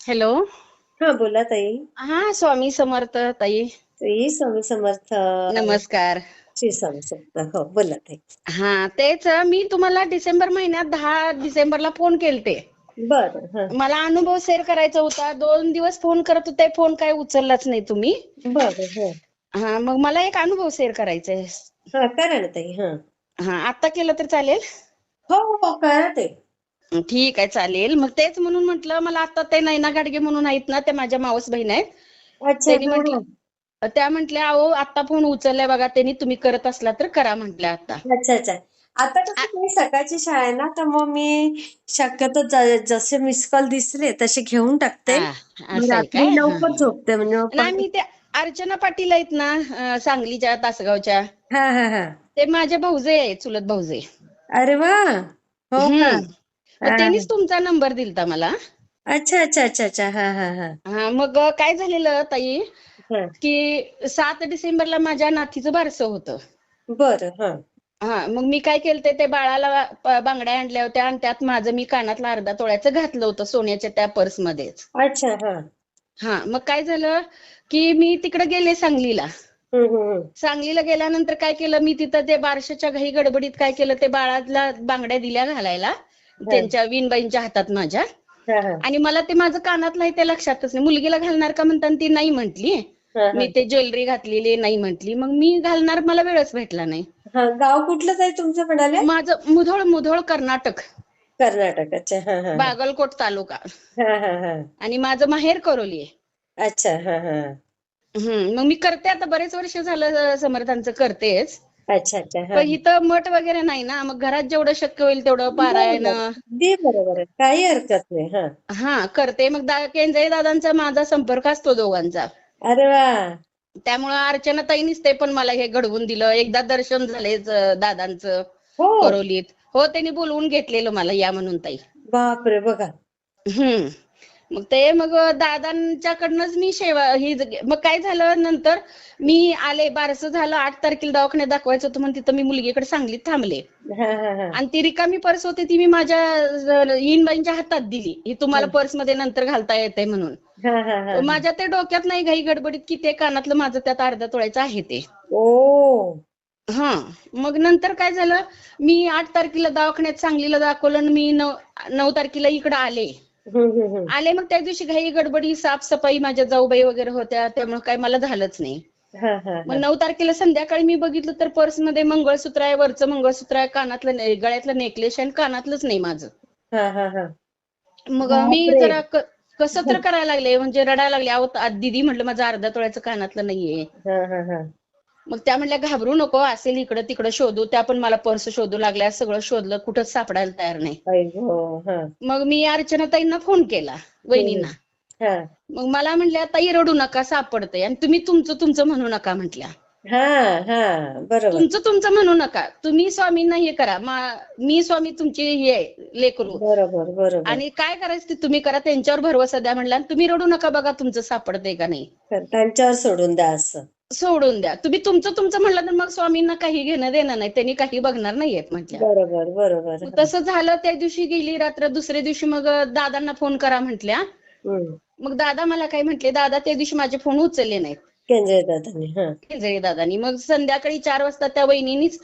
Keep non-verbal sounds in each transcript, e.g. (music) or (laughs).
Hello. हा बोला ताई. हा स्वामी समर्थ ताई. श्री स्वामी समर्थ. नमस्कार. श्री स्वामी समर्थ. हो बोला ताई. हा तेच मी तुम्हाला डिसेंबर महिन्यात दहा डिसेंबरला फोन केलते. बर मला अनुभव शेअर करायचा होता. दोन दिवस फोन करत होते फोन काय उचललाच नाही तुम्ही. बर हो. मग मला एक अनुभव शेअर करायचा आहे. करा ना ताई हा. हा आता केलं तर चालेल? हो हो करा ते ठीक आहे चालेल. मग तेच म्हणून म्हटलं मला आता ते नैना गाडगे म्हणून आहेत ना ते माझ्या मावस बहीण आहेत. अच्छा त्यांनी म्हटलं त्या म्हटल्या अहो आता फोन उचललाय बघा त्यांनी तुम्ही करत असला तर करा म्हटल्या आता. अच्छा अच्छा. आता कसं सकाळची शाळा आहे ना तर मग मी शक्यतो जसे मिस कॉल दिसले तसे घेऊन टाकते. लवकर. झोपते म्हणजे मी त्या अर्चना पाटील आहेत ना सांगलीच्या तासगावच्या. ते माझे भाऊजे आहे चुलत भाऊजे. अरे वा! हो हा. त्यांनीच तुमचा नंबर दिलता मला. अच्छा अच्छा अच्छा अच्छा. हा हा हा. हा मग काय झालेलं ताई? हा. की सात डिसेंबरला माझ्या नातीचं बारसं होतं. बर हा. हा मग मी काय केलं ते बाळाला प- बांगड्या आणल्या होत्या आणि त्यात माझं मी कानातलं अर्धा तोळ्याचं घातलं होतं सोन्याच्या त्या पर्समध्येच. अच्छा हा. हा मग काय झालं की मी तिकडे गेले सांगलीला. हम्म हम्म हम्म. सांगलीला गेल्यानंतर काय केलं मी तिथं ते बारशाच्या घाई गडबडीत काय केलं ते बाळाला बांगड्या दिल्या घालायला. त्यांच्या विणबाईंच्या हातात माझ्या. हा हा. आणि मला ते माझं कानातलं आहे ते लक्षातच नाही. मुलगीला घालणार का म्हणताना ती नाही म्हंटली. हा, हा. मी ते ज्वेलरी घातलेली नाही म्हंटली. मग मी घालणार मला वेळच भेटला नाही. हा गाव कुठलं आहे तुमचं म्हणाले? माझं मुधोळ मुधोळ कर्नाटक. कर्नाटक अच्छा हा हा. बागलकोट तालुका. हा हा हा. आणि माझं माहेर करोली आहे. अच्छा हा हा. हम्म मग मी करते आता. बरेच वर्ष झालं समर्थांचं करतेच. अच्छा अच्छा पण इथं मठ वगैरे नाही ना मग घरात जेवढं शक्य होईल तेवढं पारायण अगदी बरोबर आहे. काही हरकत नाही हा. हा करते. मग दा केंजळे दादांचा माझा संपर्क असतो दोघांचा. अरे वा. त्यामुळं अर्चना ताईनीच ते पण मला हे घडवून दिलं. एकदा दर्शन झाले दादांचं हो. करोलीत. हो त्यांनी बोलवून घेतलेलं मला या म्हणून ताई. बापरे बघा. हम्म. मग ते मग दादांच्याकडनंच मी सेवा ही मग काय झालं नंतर मी आले बारसं झालं आठ तारखेला दवाखान्यात दाखवायचं होतं म्हणून तिथं मी मुलगीकडे सांगलीत थांबले. हा हा हा. आणि ती रिकामी पर्स होती ती मी माझ्या इनबाईंच्या हातात दिली. ही. तुम्हाला पर्समध्ये नंतर घालता येते म्हणून. हा हा हा. माझ्या ते डोक्यात नाही घाई गडबडीत की ते कानातलं माझं त्यात अर्धा तोळ्याचं आहे ते. ओ. हा. मग नंतर काय झालं? मी आठ तारखेला दवाखान्यात सांगलीला दाखवलं आणि मी नऊ तारखेला इकडे आले. आले मग त्या दिवशी घाई गडबडी साफसफाई माझ्या जाऊबाई वगैरे होत्या त्यामुळे काय मला झालंच नाही. मग नऊ तारखेला संध्याकाळी मी बघितलं तर पर्समध्ये मंगळसूत्र आहे वरचं मंगळसूत्र आहे कानातलं गळ्यातलं नेकलेस आहे आणि कानातलंच नाही माझं. हा हा हा. मग मी. जरा कसं तर करायला लागले म्हणजे रडायला लागले अहो ता- दीदी म्हटलं माझं अर्धा तोळ्याचं कानातलं नाहीये. मग त्या म्हणल्या घाबरू नको असेल इकडं तिकडं शोधू. त्या पण मला पर्स शोधू लागल्या. सगळं शोधलं. कुठंच सापडायला तयार नाही. हा मग मी अर्चनाताईंना फोन केला वहिनींना. मग मला म्हणल्या ताई रडू नका सापडतंय. आणि तुम्ही तुमचं तुमचं म्हणू नका म्हटल्या. तुमचं तुमचं म्हणू नका. तुम्ही स्वामींना हे करा. मा- स्वामी तुमची हे आहे, लेकरू. बरोबर बरोबर. आणि काय करायचं ते तुम्ही करा. त्यांच्यावर भरवसा द्या म्हणला तुम्ही रडू नका बघा तुमचं सापडतंय का नाही. त्यांच्यावर सोडून द्या असं. सोडून द्या. तुम्ही तुमचं तुमचं म्हणलं तर मग स्वामींना काही घेणं देणं नाही. त्यांनी काही बघणार नाहीयेत म्हटल्या बरोबर बरोबर. तसं झालं त्या दिवशी गेली रात्र दुसऱ्या दिवशी मग दादांना फोन करा म्हटल्या. मग दादा मला काय म्हटले दादा त्या दिवशी माझे फोन उचलले नाहीत. केंद्रीय दादांनी हा. मग संध्याकाळी चार वाजता त्या वहिनीनीच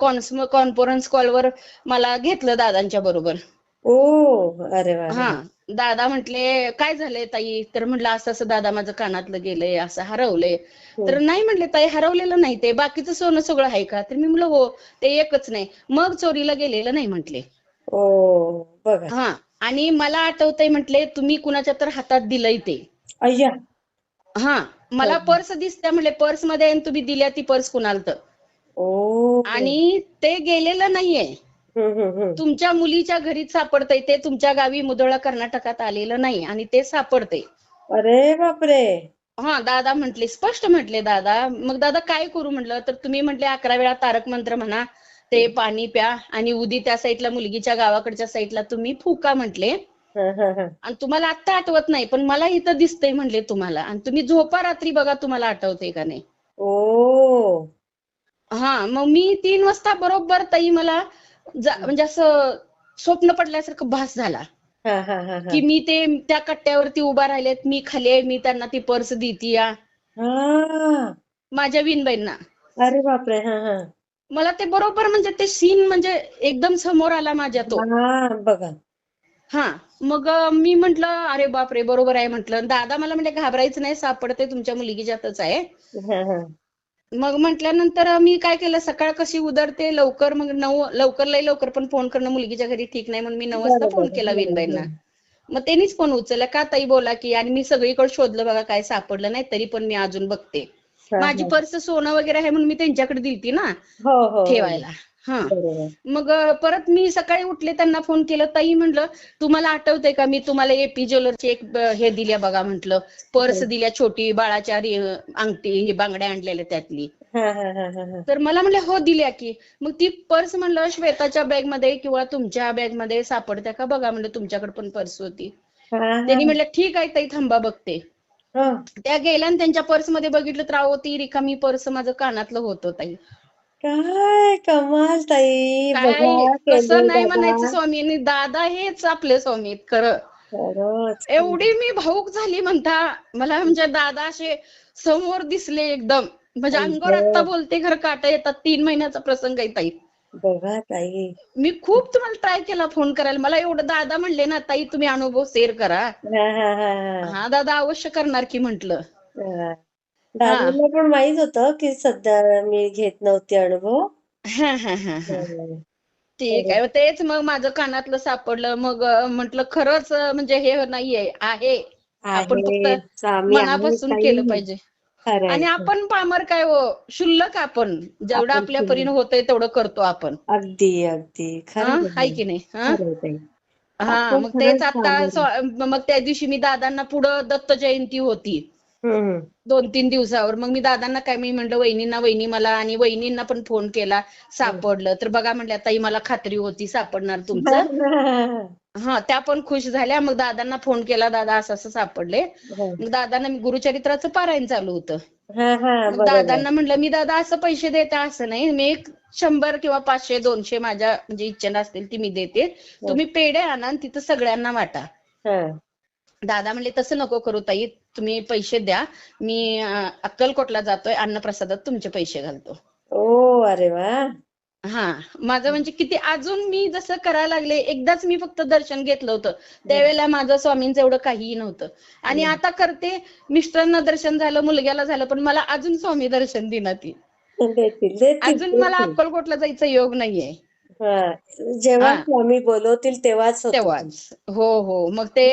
कॉन्फरन्स कॉलवर मला घेतलं दादांच्या बरोबर. ओ अरे हा. दादा म्हटले काय झालंय ताई? तर म्हटलं असं असं दादा माझं कानातलं गेलंय असं हरवलंय. तर नाही म्हटले ताई हरवलेलं नाही ते बाकीचं सोनं सगळं आहे का? तर मी म्हणलं हो ते एकच नाही. मग चोरीला गेलेलं नाही म्हटले. ओ बघा. हा आणि मला आठवतंय म्हटले तुम्ही कुणाच्या तर हातात दिलंय ते. अय्या. हा मला पर्स दिसते म्हटले पर्समध्ये आहे आणि तुम्ही दिल्या ती पर्स कुणाला तर ओ आणि ते गेलेलं नाहीये. तुमच्या मुलीच्या घरीच सापडतंय ते तुमच्या गावी मुधोळा कर्नाटकात आलेलं नाही आणि ते सापडते अरे बापरे. हा दादा म्हटले स्पष्ट म्हटले दादा. मग दादा काय करू म्हटलं? तर तुम्ही म्हटले अकरा वेळा तारक मंत्र म्हणा ते पाणी प्या आणि उदी त्या साईडला मुलगीच्या गावाकडच्या साईडला तुम्ही फुका म्हटले. आणि तुम्हाला आत्ता आठवत नाही पण मला इथं दिसतंय म्हणले तुम्हाला. आणि तुम्ही झोपा रात्री बघा तुम्हाला आठवते का नाही. ओ. हा मग मी तीन वाजता बरोबर ताई मला म्हणजे असं स्वप्न पडल्यासारखं भास झाला. की मी ते त्या कट्ट्यावरती उभा राहिलेत मी खाली आहे मी त्यांना ती पर्स देती या माझ्या विनबाईंना अरे बापरे मला ते बरोबर म्हणजे ते सीन म्हणजे एकदम समोर आला माझ्या तो. हा बघा. हा मग मी म्हंटल अरे बापरे बरोबर आहे म्हंटल. दादा मला म्हणले घाबरायचं नाही सापडते तुमच्या मुलगीच्यातच आहे. मग म्हटल्यानंतर मी काय केलं सकाळ कशी उधळते लवकर मग नऊ लवकर लई लवकर पण फोन करणं मुलगीच्या घरी ठीक नाही म्हणून मी नऊ वाजता फोन केला. विनबाईंना मग त्यांनीच फोन उचलला का ताई बोला की आणि मी सगळीकडे शोधलं बघा काय सापडलं नाही तरी पण मी अजून बघते माझी. पर्स सोनं वगैरे आहे म्हणून मी त्यांच्याकडे दिलती ना हो हो हो. ठेवायला हा. मग परत मी सकाळी उठले त्यांना फोन केला ताई म्हटलं तुम्हाला आठवतंय का? मी तुम्हाला एपी ज्वेलरची एक हे दिल्या बघा म्हटलं पर्स दिल्या छोटी बाळाच्या अंगठी ही बांगड्या आणलेल्या त्यातली. हा हा हा हा हा. तर मला म्हणले हो दिल्या की. मग ती पर्स म्हणलं श्वेताच्या बॅगमध्ये किंवा तुमच्या बॅगमध्ये सापडत्या का बघा म्हणलं तुमच्याकडे पण पर्स होती. हा, हा. त्यांनी म्हणलं ठीक आहे ताई थांबा बघते. हा. त्या गेल्या आणि त्यांच्या पर्समध्ये बघितलं तर ती रिकामी पर्स माझं कानातलं होतं ताई. काय कमाल ताई काय बघा कसं केली नाही. म्हणायचं स्वामींनी दादा हेच आपले स्वामी आहेत खरं. खरंच. एवढी मी भाऊक झाली म्हणता मला म्हणजे दादा असे समोर दिसले एकदम. म्हणजे अंगावर आता बोलते खरं काटा येतात तीन महिन्याचा प्रसंग आहे ताई. बघा ताई. मी खूप तुम्हाला ट्राय केला फोन करायला. मला एवढं दादा म्हणले ना ताई तुम्ही अनुभव शेअर करा. हा हा हा हा. हा दादा अवश्य करणार की म्हंटल. हा. दादाला पण माहीत होतं की सध्या मी घेत नव्हते अनुभव. हा हा हा हा. ठीक आहे. तेच मग माझं कानातलं सापडलं. मग म्हंटल खरंच अं, म्हणजे हे नाहीये आहे. आपण आहे फक्त आहे. मनापासून ताई. केलं पाहिजे. आणि आपण पामर काय हो? क्षुल्लक आपण. जेवढं आपण आपल्या परीनं होतंय तेवढं करतो आपण. अगदी अगदी. हा? खरं हाय की नाही? हा? खरंय ताई. हा आपण मग तेच खरंच आता पामर. स्वा- मग त्या दिवशी मी दादांना पुढं दत्त जयंती होती. दोन तीन दिवसावर. मग मी दादांना काय मी म्हणलं वहिनींना वहिनी मला आणि वहिनींना पण फोन केला सापडलं. तर बघा म्हणल्या ताई मला खात्री होती सापडणार तुमचं. (laughs) हा त्या पण खुश झाल्या. मग दादांना फोन केला दादा असं असं सापडले. मग दादांना मी गुरुचरित्राचं पारायण चालू होतं. हा हा दादांना म्हणलं मी दादा असं पैसे देते असं नाही. मी एक शंभर किंवा पाचशे दोनशे माझ्या म्हणजे इच्छेनं असतील ती मी देते. तुम्ही पेढे आणा आणि तिथं सगळ्यांना वाटा. हा. दादा म्हणले तसं नको करू ताई तुम्ही पैसे द्या. मी अक्कलकोटला जातोय अन्नप्रसादात तुमचे पैसे घालतो. ओ अरे वा. हा माझं म्हणजे किती अजून मी जसं करायला लागले एकदाच मी फक्त दर्शन घेतलं होतं. त्यावेळेला माझं स्वामींचं एवढं काहीही नव्हतं. आणि आता करते मिस्टरांना दर्शन झालं मुलग्याला झालं पण मला अजून स्वामी दर्शन देणार ती अजून मला. अक्कलकोटला जायचा योग नाहीये. जेव्हा. स्वामी बोलवतील तेव्हाच. तेव्हाच. हो हो. मग ते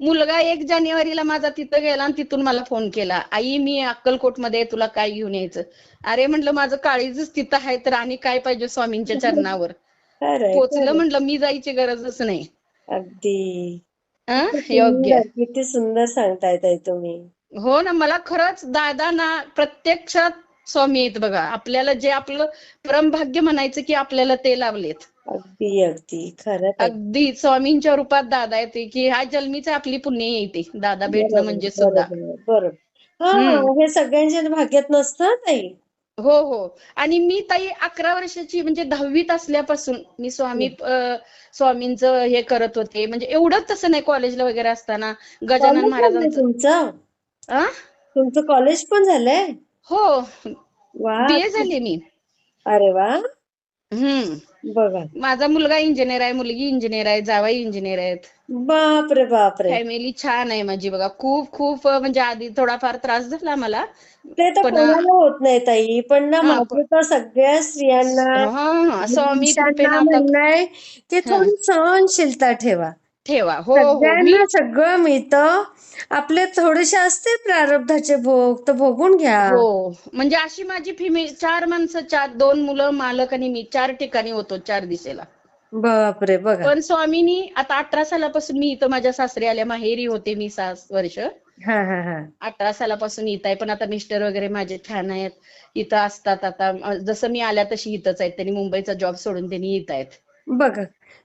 मुलगा एक जानेवारीला माझा तिथं गेला आणि तिथून मला फोन केला. आई मी अक्कलकोटमध्ये तुला काय घेऊन यायचं? अरे म्हटलं माझं काळीजच तिथं आहे तर आणि काय पाहिजे स्वामींच्या चरणावर? पोचलं. म्हटलं मी जायची गरजच नाही. अगदी. योग्य. सुंदर, किती सुंदर सांगताय तुम्ही. हो ना मला खरंच दादा ना प्रत्यक्षात स्वामी आहेत बघा. आपल्याला जे आपलं परमभाग्य म्हणायचं की आपल्याला ते लावलेत अगदी अगदी. खरं. अगदी स्वामींच्या रूपात दादा येते की हा जन्मीच आपली पुण्य येते. दादा भेटणं म्हणजे सुद्धा. बरोबर हा. हे सगळ्यांच्या भाग्यात नसतं ताई. हो हो. आणि मी ताई अकरा वर्षाची म्हणजे दहावीत असल्यापासून मी स्वामी स्वामींचं हे करत होते. म्हणजे एवढंच तसं नाही कॉलेजला वगैरे असताना गजानन महाराजांचं. तुमचं? तुमचं कॉलेज पण झालंय? हो. वा. बीए झाले मी. अरे वा. हम्म. बघा. माझा मुलगा इंजिनियर आहे मुलगी इंजिनियर आहे जावई इंजिनियर आहेत. बापरे बापरे. फॅमिली छान आहे माझी बघा. खूप खूप म्हणजे आधी थोडाफार त्रास झाला मला. ते तर पण- कोणाला होत नाही ताई. पण ना हा, माझं तर सगळ्या स्त्रियांना हा स्वामी म्हणणं आहे की थोडी सहनशीलता ठेवा. ठेवा. हो हो मी सगळ्यांना सगळं मिळतं. आपले थोडेसे असते प्रारब्धाचे भोग तर भोगून घ्या. हो म्हणजे अशी माझी फिमेल चार माणसं चार दोन मुलं मालक आणि मी. चार ठिकाणी होतो चार दिशेला. बापरे बघा. पण स्वामीनी आता अठरा सालापासून मी इथं माझ्या सासरी आल्या. माहेरी होते मी सहा वर्ष. हा हा हा. अठरा सालापासून इथं आहे. पण आता मिस्टर वगैरे माझे छान आहेत. इथं असतात आता. अं, जसं मी आल्या तशी इथंच आहेत. त्यांनी मुंबईचा जॉब सोडून त्यांनी इथं आहेत. बघा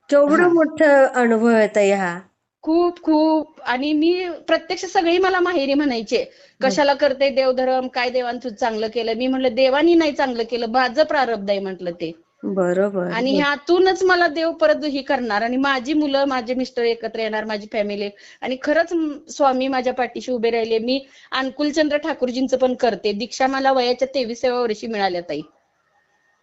केवढं मोठं अनुभव आहे ताई हा. खूप खूप. आणि मी प्रत्यक्ष सगळी मला माहेरी म्हणायचे. कशाला करते देवधर्म? काय देवान तू चांगलं केलं? मी म्हटलं देवानी नाही चांगलं केलं. माझं प्रारब्ध आहे म्हटलं ते. बरोबर. आणि ह्यातूनच मला देव परत ही करणार. आणि माझी मुलं माझे मिस्टर एकत्र येणार माझी फॅमिली आणि खरंच म- स्वामी माझ्या पाठीशी उभे राहिले. मी अनुकूलचंद्र ठाकूरजींचं पण करते. दीक्षा मला वयाच्या तेविसाव्या वर्षी मिळाल्या ताई.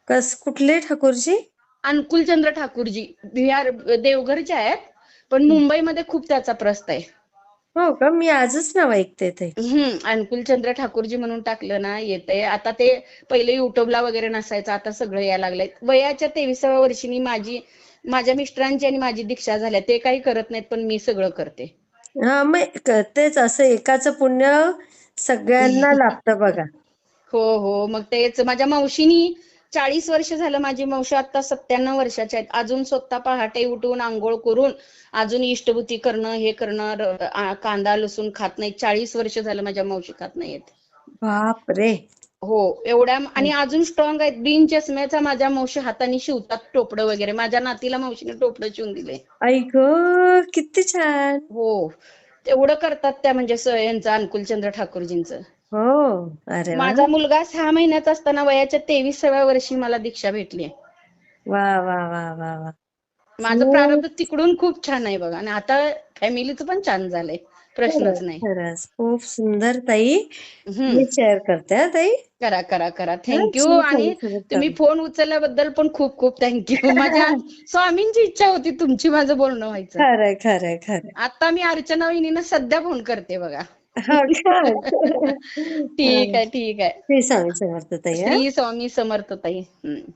कस कुठले ठाकूरजी? अनुकूलचंद्र ठाकूरजी बिहार देवघरचे आहेत पण मुंबईमध्ये खूप त्याचा प्रस्त आहे. हो का? मी आजच नाव ऐकते ते. हम्म. अनुकूलचंद्र ठाकूरजी म्हणून टाकलं ना येतंय. आता ते पहिले युट्यूबला वगैरे नसायचं आता सगळं यायला लागलंय. वयाच्या तेविसाव्या वर्षी मी माझी माझ्या मिस्टरांची आणि माझी दीक्षा झाल्या. ते काही करत नाहीत पण मी सगळं करते. हा मग तेच असं एकाचं पुण्य सगळ्यांना (laughs) लाभतं बघा. हो हो. मग तेच. माझ्या मावशीनी चाळीस वर्ष झालं माझी मावशी आता सत्त्याण्णव वर्षाच्या आहेत. अजून स्वतः पहाटे उठून आंघोळ करून अजून इष्टभूती करणं हे करणं कांदा लसूण खात नाही. चाळीस वर्ष झालं माझ्या मावशी खात नाहीयेत. बाप रे हो एवढ्या आणि अजून स्ट्रॉंग आहेत. बिन चष्म्याचा माझ्या मावशी हाताने शिवतात टोपडं वगैरे. माझ्या नातीला मावशीने टोपडं शिवून दिले. ग किती छान! हो तेवढं करतात त्या म्हणजे यांचं अनुकूलचंद्र ठाकूरजींचं. हो. अरे वा. माझा मुलगा सहा महिन्याचा असताना वयाच्या तेविसाव्या वर्षी मला दीक्षा भेटली वा वा वा वा वा. माझं प्रारब्ध तिकडून खूप छान आहे बघा. आणि आता फॅमिलीचं पण छान झालंय. प्रश्नच नाही. खरंच खूप सुंदर ताई. हम्म. मी शेअर करते हा ताई. करा करा करा. थँक्यू आणि तुम्ही फोन उचलल्याबद्दल पण खूप खूप थँक्यू (laughs) माझ्या स्वामींची इच्छा होती तुमची माझं बोलणं व्हायचं. खरंय खरंय खरंय आता मी अर्चना वहिनींना सध्या फोन करते बघा. हो का? (laughs) ठीक आहे ठीक आहे. श्री स्वामी समर्थ ताई हा? श्री स्वामी समर्थ ताई. हम्म.